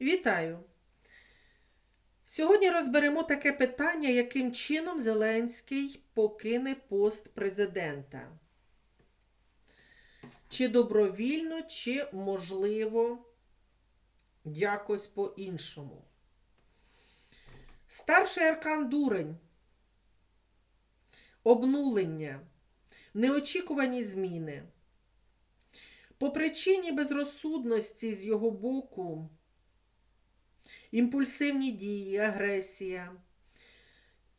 Вітаю! Сьогодні розберемо таке питання, яким чином Зеленський покине пост президента. Чи добровільно, чи, можливо, якось по-іншому. Старший аркан дурень. Обнулення. Неочікувані зміни. По причині безрозсудності з його боку імпульсивні дії, агресія.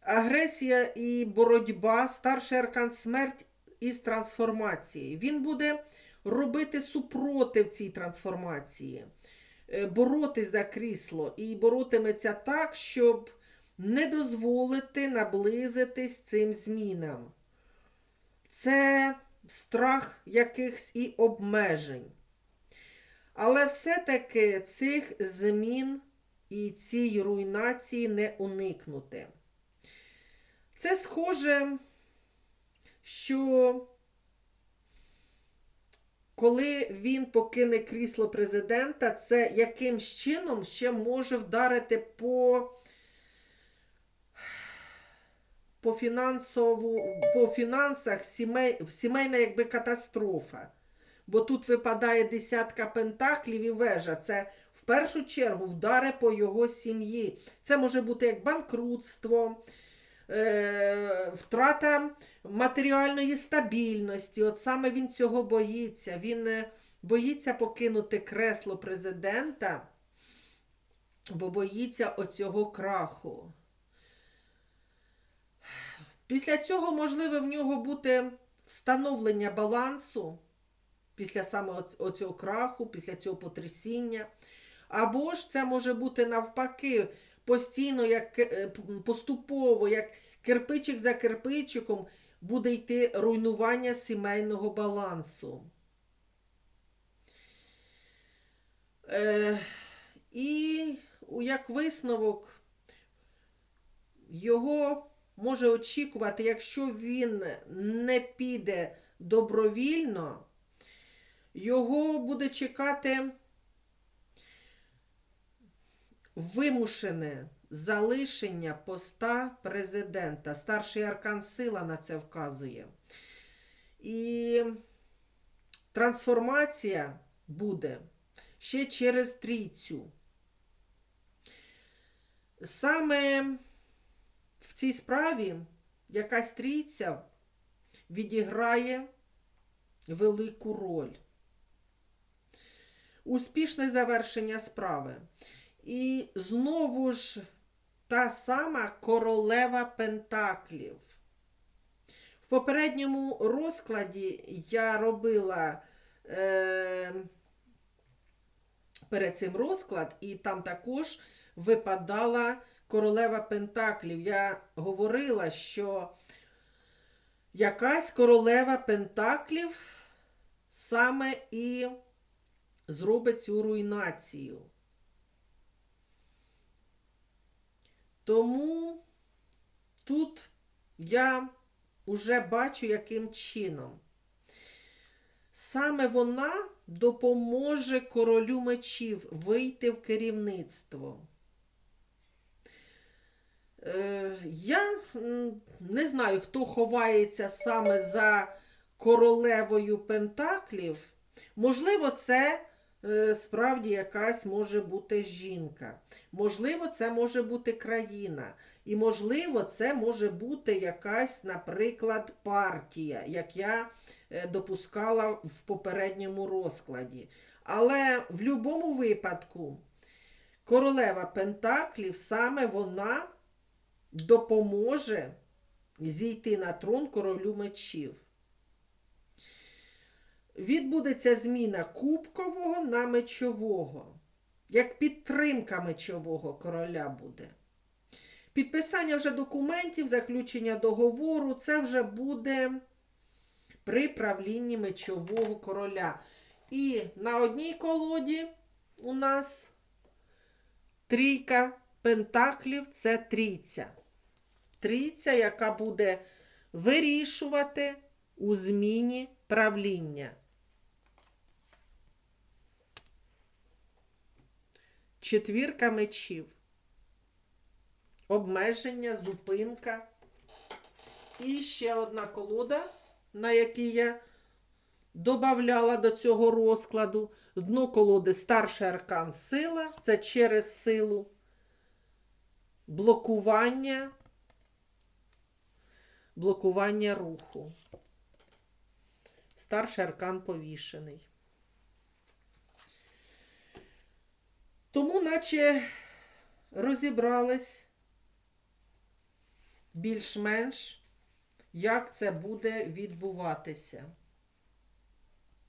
Агресія і боротьба, старший аркан смерть із трансформації. Він буде робити супротив цій трансформації, е, боротись за крісло і боротиметься так, щоб не дозволити наблизитись цим змінам. Це страх якихось і обмежень. Але все-таки цих змін і цій руйнації не уникнути. Це схоже, що коли він покине крісло президента, це якимсь чином ще може вдарити по, по, фінансову, по фінансах сімей, сімейна якби катастрофа. Бо тут випадає десятка пентаклів і вежа. Це в першу чергу вдари по його сім'ї. Це може бути як банкрутство, е, втрата матеріальної стабільності. От саме він цього боїться. Він е, боїться покинути кресло президента, бо боїться оцього краху. Після цього можливе в нього бути встановлення балансу після саме оцього краху, після цього потрясіння. Або ж це може бути навпаки, постійно, як е, поступово, як кирпичик за кирпичиком, буде йти руйнування сімейного балансу. Е, і як висновок, його може очікувати, якщо він не піде добровільно, його буде чекати вимушене залишення поста президента. Старший аркан сила на це вказує. І трансформація буде ще через трійцю. Саме в цій справі якась трійця відіграє велику роль. Успішне завершення справи. І знову ж та сама королева Пентаклів. В попередньому розкладі я робила е, перед цим розклад, і там також випадала королева Пентаклів. Я говорила, що якась королева Пентаклів саме і зробить цю руйнацію. Тому тут я вже бачу, яким чином. Саме вона допоможе королю мечів вийти в керівництво. Е, Я не знаю, хто ховається саме за королевою Пентаклів. Можливо, це справді якась може бути жінка. Можливо, це може бути країна. І, можливо, це може бути якась, наприклад, партія, як я е, допускала в попередньому розкладі. Але в будь-якому випадку королева Пентаклів саме вона допоможе зійти на трон королю мечів. Відбудеться зміна кубкового на мечового, як підтримка мечового короля буде. Підписання вже документів, заключення договору це вже буде при правлінні мечового короля. І на одній колоді у нас трійка пентаклів це трійця. Трійця, яка буде вирішувати у зміні правління. Четвірка мечів. Обмеження, зупинка. І ще одна колода, на якій я додавала до цього розкладу. Дно колоди старший аркан сила. Це через силу. Блокування. Блокування руху. Старший аркан повішений. Тому, наче розібрались більш-менш, як це буде відбуватися.